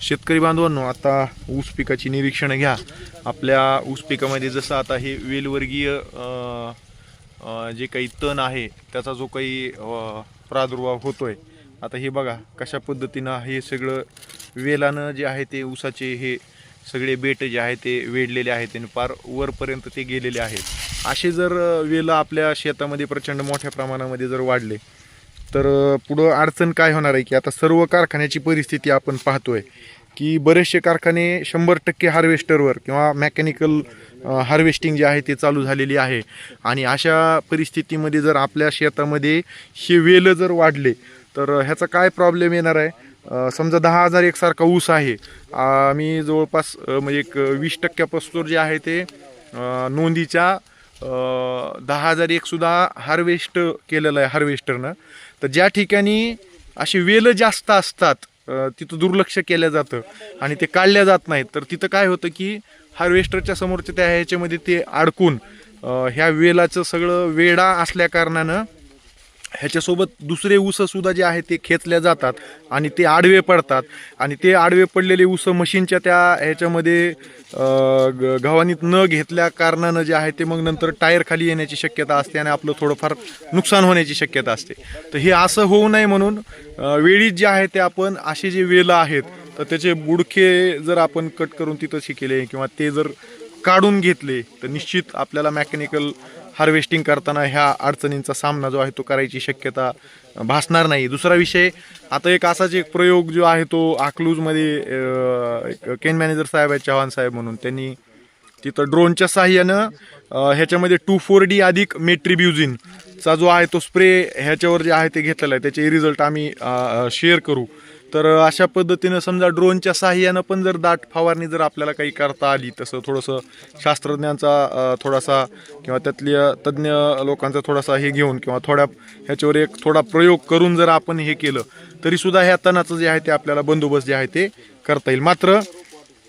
शेतकरी बांधवांनो आता ऊस पिकाची निरीक्षणं घ्या. आपल्या ऊस पिकामध्ये जसं आता हे वेलवर्गीय जे काही तण आहे त्याचा जो काही प्रादुर्भाव प्रादुर्भाव होतोय आता हे बघा कशा पद्धतीनं हे सगळं वेलानं जे आहे ते ऊसाचे हे सगळे बेट जे आहे ते वेढलेले आहेत आणि पार वरपर्यंत ते गेलेले आहेत. असे जर वेलं आपल्या शेतामध्ये प्रचंड मोठ्या प्रमाणामध्ये जर वाढले तर पुढं अडचण काय होणार आहे की आता सर्व कारखान्याची परिस्थिती आपण पाहतोय की बरेचसे कारखाने शंभर टक्के हार्वेस्टरवर किंवा मेकॅनिकल हार्वेस्टिंग जे आहे ते चालू झालेली आहे. आणि अशा परिस्थितीमध्ये जर आपल्या शेतामध्ये हे वेलं जर वाढले तर ह्याचा काय प्रॉब्लेम येणार आहे? समजा दहा हजार एकसारखा ऊस आहे. आम्ही जवळपास म्हणजे एक वीस टक्क्यापासून जे आहे ते नोंदीच्या दहा हजार एकसुद्धा हार्वेस्ट केलेलं आहे हार्वेस्टरनं तर ज्या ठिकाणी अशी वेलं जास्त असतात तिथं दुर्लक्ष केलं जातं आणि ते काढल्या जात नाहीत तर तिथं काय होतं की हार्वेस्टरच्या समोरच्या त्या ह्याच्यामध्ये ते अडकून ह्या वेलाचं सगळं वेडा असल्या कारणानं ह्याच्यासोबत दुसरे ऊससुद्धा जे आहे ते खेचल्या जातात आणि ते आडवे पडतात. आणि ते आडवे पडलेले ऊस मशीनच्या त्या ह्याच्यामध्ये ग- गव्हाणीत न घेतल्या कारणानं जे आहे ते मग नंतर टायर खाली येण्याची शक्यता असते आणि आपलं थोडंफार नुकसान होण्याची शक्यता असते. तर हे असं होऊ नये म्हणून वेळीत वेळीच जे आहे ते आपण असे जे वेलं आहेत तर त्याचे बुडखे जर आपण कट करून तिथं शिकेले किंवा ते जर काढून घेतले तर निश्चित आपल्याला मेकॅनिकल हार्वेस्टिंग करताना ह्या अडचणींचा सामना जो आहे तो करायची शक्यता भासणार नाही. दुसरा विषय आता एक असाच एक प्रयोग जो आहे तो अकलूजमध्ये केन मॅनेजर साहेब आहेत चव्हाण साहेब म्हणून त्यांनी तिथं ड्रोनच्या साह्यानं ह्याच्यामध्ये टू फोर डी अधिक मेट्रिब्युझिनचा जो आहे तो स्प्रे ह्याच्यावर जे आहे ते घेतलेला आहे. त्याचे रिझल्ट आम्ही शेअर करू. तर अशा पद्धतीनं समजा ड्रोनच्या साहाय्यानं पण जर दाट फवारणी जर आपल्याला काही करता आली तसं थोडंसं शास्त्रज्ञांचा थोडासा किंवा त्यातल्या तज्ज्ञ लोकांचा थोडासा हे घेऊन किंवा थोड्या ह्याच्यावर एक थोडा प्रयोग करून जर आपण हे केलं तरीसुद्धा ह्या तणाचं जे आहे ते आपल्याला बंदोबस्त जे आहे ते करता येईल. मात्र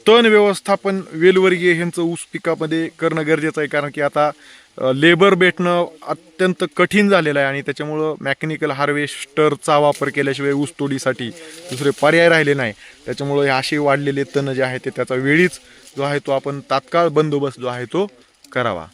तण व्यवस्थापन वेलवर्गीय ह्यांचं ऊस पिकामध्ये करणं गरजेचं आहे. कारण की आता लेबर भेटणं अत्यंत कठीण झालेलं आहे आणि त्याच्यामुळं मॅकॅनिकल हार्वेस्टरचा वापर केल्याशिवाय ऊसतोडीसाठी दुसरे पर्याय राहिले नाही. त्याच्यामुळं हे असे वाढलेले तण जे आहे ते त्याचा वेळीच जो आहे तो आपण तात्काळ बंदोबस्त जो आहे तो करावा.